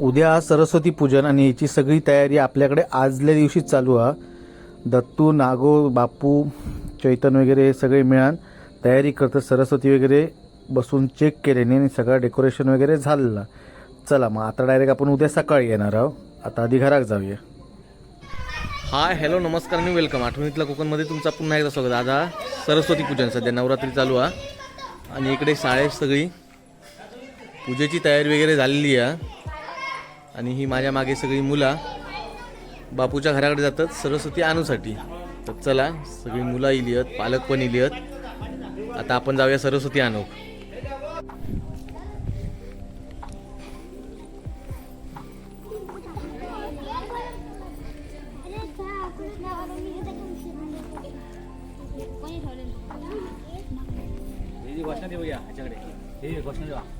उद्या सरस्वती पूजन आणि याची सगळी तयारी आपल्याकडे आजल्या दिवशीच चालू हा. दत्तू नागो बापू चैतन वगैरे सगळे मिळून. तयारी करतात सरस्वती वगैरे बसून चेक केल्याने आणि सगळं डेकोरेशन वगैरे झालेलं. चला मग आता डायरेक्ट आपण उद्या सकाळी येणार आहोत. आता आधी घरात जाऊया. हाय हॅलो नमस्कार आणि वेलकम आठवणीतल्या कोकणमध्ये तुमचा पुन्हा एकदा स्वागत. आता सरस्वती पूजन सध्या नवरात्री चालू आहे आणि इकडे शाळेत सगळी. पूजेची तयारी वगैरे झालेली आहे. आणि ही माझ्या मागे सगळी मुलं बापूच्या घराकडे जातात सरस्वती आणूसाठी तर चला सगळी मुलं इली आहेत पालक पण इली आहेत. आता आपण जाऊया सरस्वती आणू. सरस्वती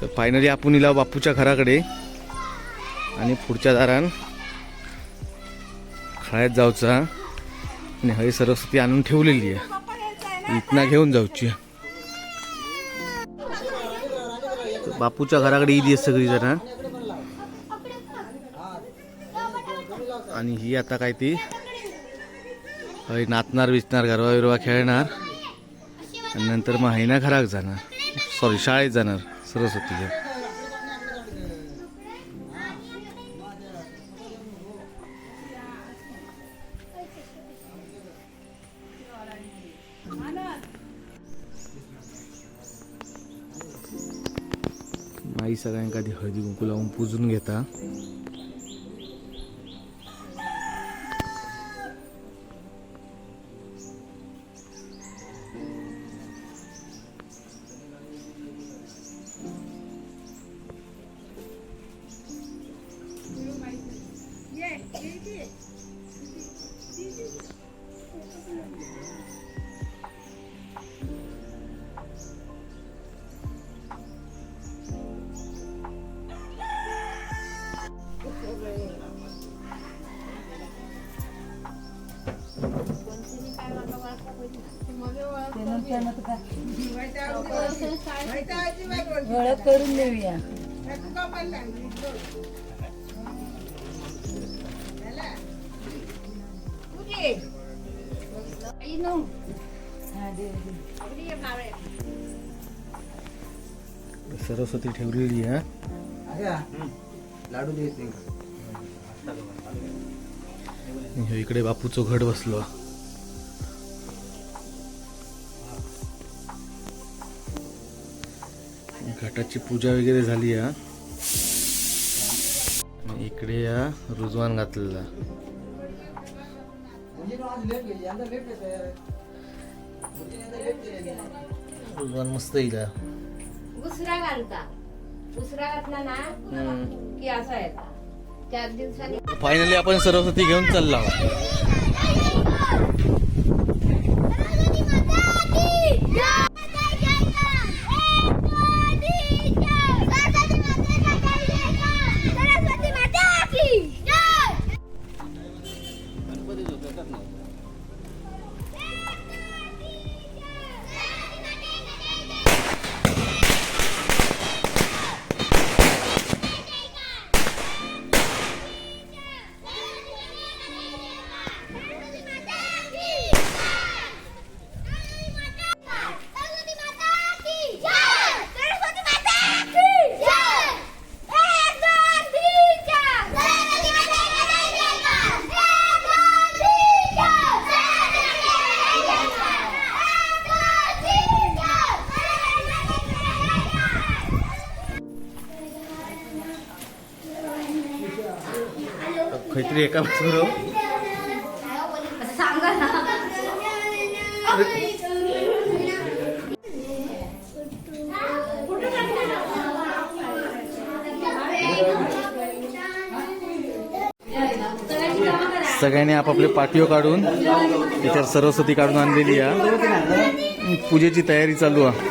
तर फायनली आपण इला बापूच्या घराकडे आणि पुढच्या दारान खळ्यात जाऊचा. आणि हरी सरस्वती आणून ठेवलेली आहे. इतना घेऊन जाऊची. बापूच्या घराकडे ईद आहे सगळी जण. आणि ही आता काय ती नाचणार विचणार गरवा विरवा खेळणार. आणि नंतर मग हैना घराक जाणार. सॉरी शाळेत जाणार सरस्वतीच्या. आई सगळ्यांका आधी हळदी कुंकू लावून पुजून घेता. ओळख करून देऊया सरस्वती ठेवलेली आहे. लाडू देते ह्यो इकडे बापूचं घट बसलो. घटाची पूजा वगैरे झाली आणि इकडे या रुजवान घातलेला. रुजवान मस्त येईल घालता. घातला ना की असा येता फायनली आपण सरस्वती घेऊन चाललो काहीतरी एका सगळ्यांनी आपापले पाटिओ काढून त्याच्यात सरस्वती काढून आणलेली आहे. पूजेची तयारी चालू आहे.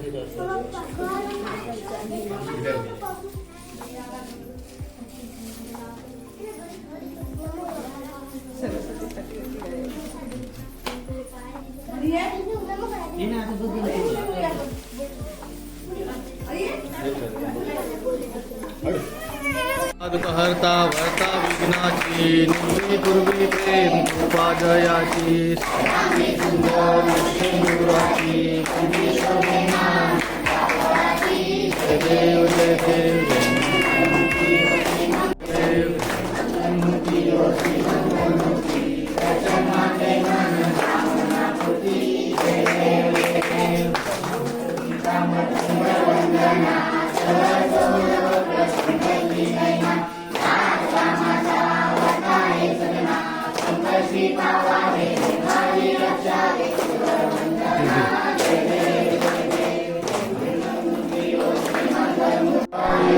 Kelompok. हरता भरता विघ्नाची निर्वी पूर्वी प्रेम उपाजयाची सुंदर देव जय देव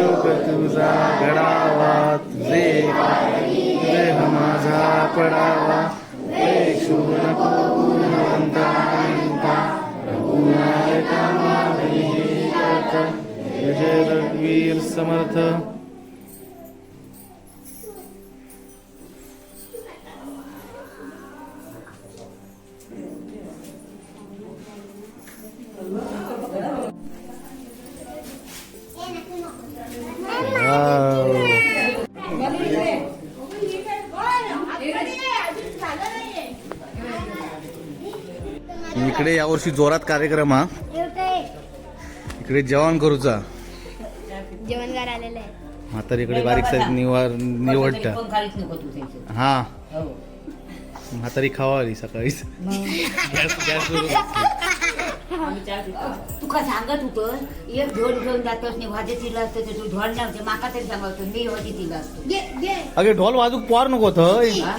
योग तुझा घडावा तुझे देह माझा पडावा। ते नको रघुनायका जय रघुवीर समर्थ। इकडे यावर्षी जोरात कार्यक्रम हा. इकडे जेवण करूचा जेवणगार आलेलं आहे. म्हातारीकडे बारीक सारीक निवार निवडता पण काहीच नको तू त्यांचं. हा. हो. म्हातारी खावाली सकाळीच. गॅस गॅसवर तू का सांगत होतं एक ढोल घेऊन जातोस नाही भाजी तिला असतं तू ढोल नव्हते माका तरी सांगतो मी भाजी तिला असतो. अगे ढोल वाजूक पोर नको थंय हा?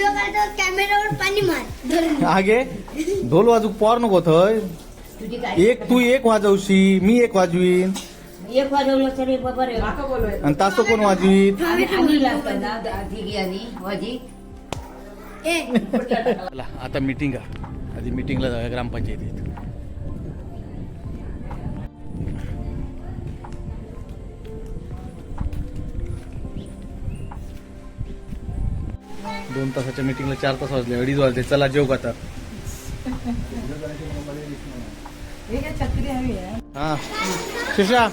व्हिडिओ व्हिडिओ काढतो कॅमेरावर पाणी मार. धरून आगे ढोल वाजूक पोर नको थंय एक तू एक वाजवशी मी एक वाजवीन. एक वाजवलं तरी आणि तासो कोण वाजवीत? चला आता मीटिंग आहे आधी मीटिंगला जाऊया ग्रामपंचायतीत. दोन तासाच्या मीटिंगला चार तास वाजले. अडीच वाजले. चला जेव आता? हा. शिशा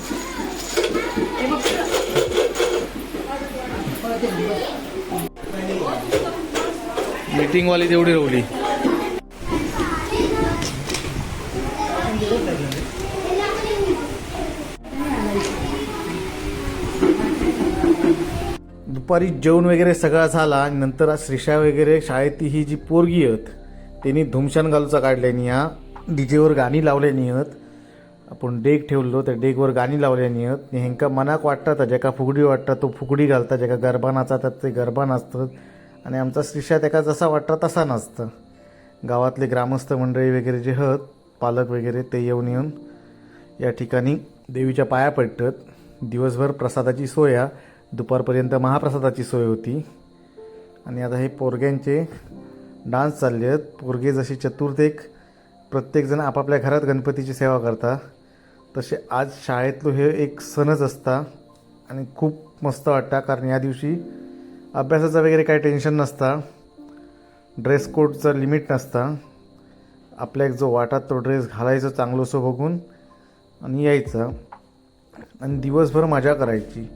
मीटिंग वाली तेवढी रवली दुपारी जेवण वगैरे सगळा झाला आणि नंतर आज श्रीषा वगैरे शाळेत ही जी पोरगी आहेत त्यांनी धुमशान घालूचा काढल्यानी हा डीजेवर गाणी लावल्यानी आहेत. आपण डेक ठेवलो त्या डेकवर गाणी लावल्यानी आहेत. ह्यांका हेंका मनाक वाटतात ज्याका फुगडी वाटतात तो फुगडी घालता ज्याका गरबा नाचतात ते गरबा नाचतात. आणि आमचा श्रीषा त्याका जसा वाटता तसा नाचतं. गावातले ग्रामस्थ मंडळी वगैरे जे आहेत पालक वगैरे ते येऊन येऊन या ठिकाणी देवीच्या पाया पडतात. दिवसभर प्रसादाची सोय दुपारपर्यंत महाप्रसादाची सोय होती. आणि आता हे पोरग्यांचे डान्स चालले आहेत. पोरगे जसे चतुर्थेक प्रत्येकजण आपापल्या घरात गणपतीची सेवा करता. तसे आज शाळेतलो हे एक सणच असता आणि खूप मस्त वाटता कारण या दिवशी अभ्यासाचं वगैरे काही टेन्शन नसता. ड्रेस कोडचं लिमिट नसता. आपल्या जो वाटात तो ड्रेस घालायचं चांगलंसं बघून आणि यायचं. आणि दिवसभर मजा करायची.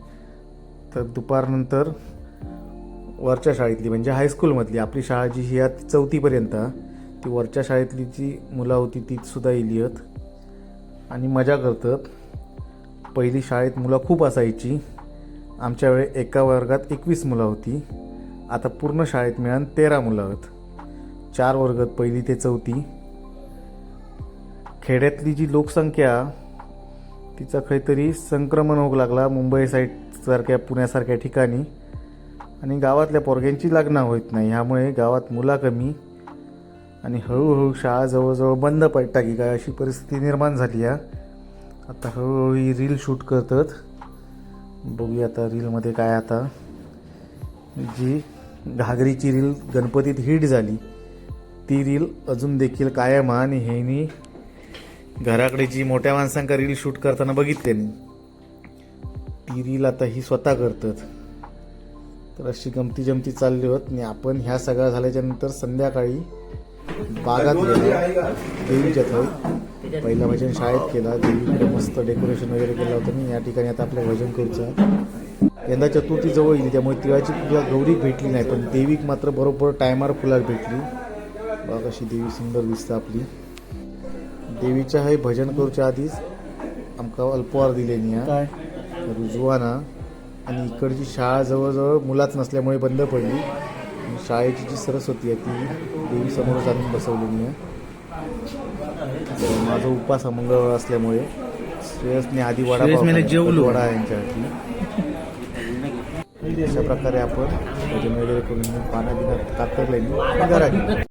तर दुपारनंतर वरच्या शाळेतली म्हणजे हायस्कूलमधली आपली शाळा जी ही आहे चौथीपर्यंत ती वरच्या शाळेतली जी मुलं होती ती सुद्धा येली आहेत आणि मजा करतात. पहिली शाळेत मुलं खूप असायची. आमच्या वेळे एका वर्गात एकवीस मुलं होती. आता पूर्ण शाळेत मिळून तेरा मुलं आहेत चार वर्गात पहिली ते चौथी. खेड्यातली जी लोकसंख्या तिचा काहीतरी संक्रमण होऊ लागला. मुंबई साईड सारख्या पुण्यासारख्या ठिकाणी. आणि गावातल्या पोरग्यांची लग्न होत नाही. ह्यामुळे गावात मुला कमी. आणि हळूहळू शाळा जवळजवळ बंद पडता की काय अशी परिस्थिती निर्माण झाली आहे. आता हळूहळू ही रील शूट करतात. बघूया आता रीलमध्ये काय आता. जी घागरीची रील गणपतीत हिट झाली. ती रील अजून देखील कायम आणि हेनी घराकडे जी मोठ्या माणसांका रील शूट करताना बघितले नाही. ती रील आता ही स्वतः करतात. तर अशी गमती जमती चालली होत आणि आपण ह्या सगळ्या झाल्याच्यानंतर संध्याकाळी बागात गेलो. देवीच्या थळ पहिला भजन शाळेत केला. देवीकडे मस्त डेकोरेशन वगैरे केलं होतं आणि या ठिकाणी आता आपलं भजन करूचं यंदा चतुर्थी जवळ येईल त्यामुळे तिळाची पूजा गौरीक भेटली नाही पण देवीक मात्र बरोबर टायमार फुलार भेटली. बघ अशी देवी सुंदर दिसतं आपली. देवीच्या हे भजन करूच्या आधीच आमका अल्पवार दिलेली आहे रुजवाना. आणि इकडची शाळा जवळजवळ मुलाच नसल्यामुळे बंद पडली. शाळेची जी सरस्वती आहे ती देवी समोरच आणून बसवलेली आहे. माझा उपास मंगळवार असल्यामुळे श्रेयसने आधी वडा वडा यांच्यासाठी अशा प्रकारे आपण पाण्या बिना कातरलेली. घरा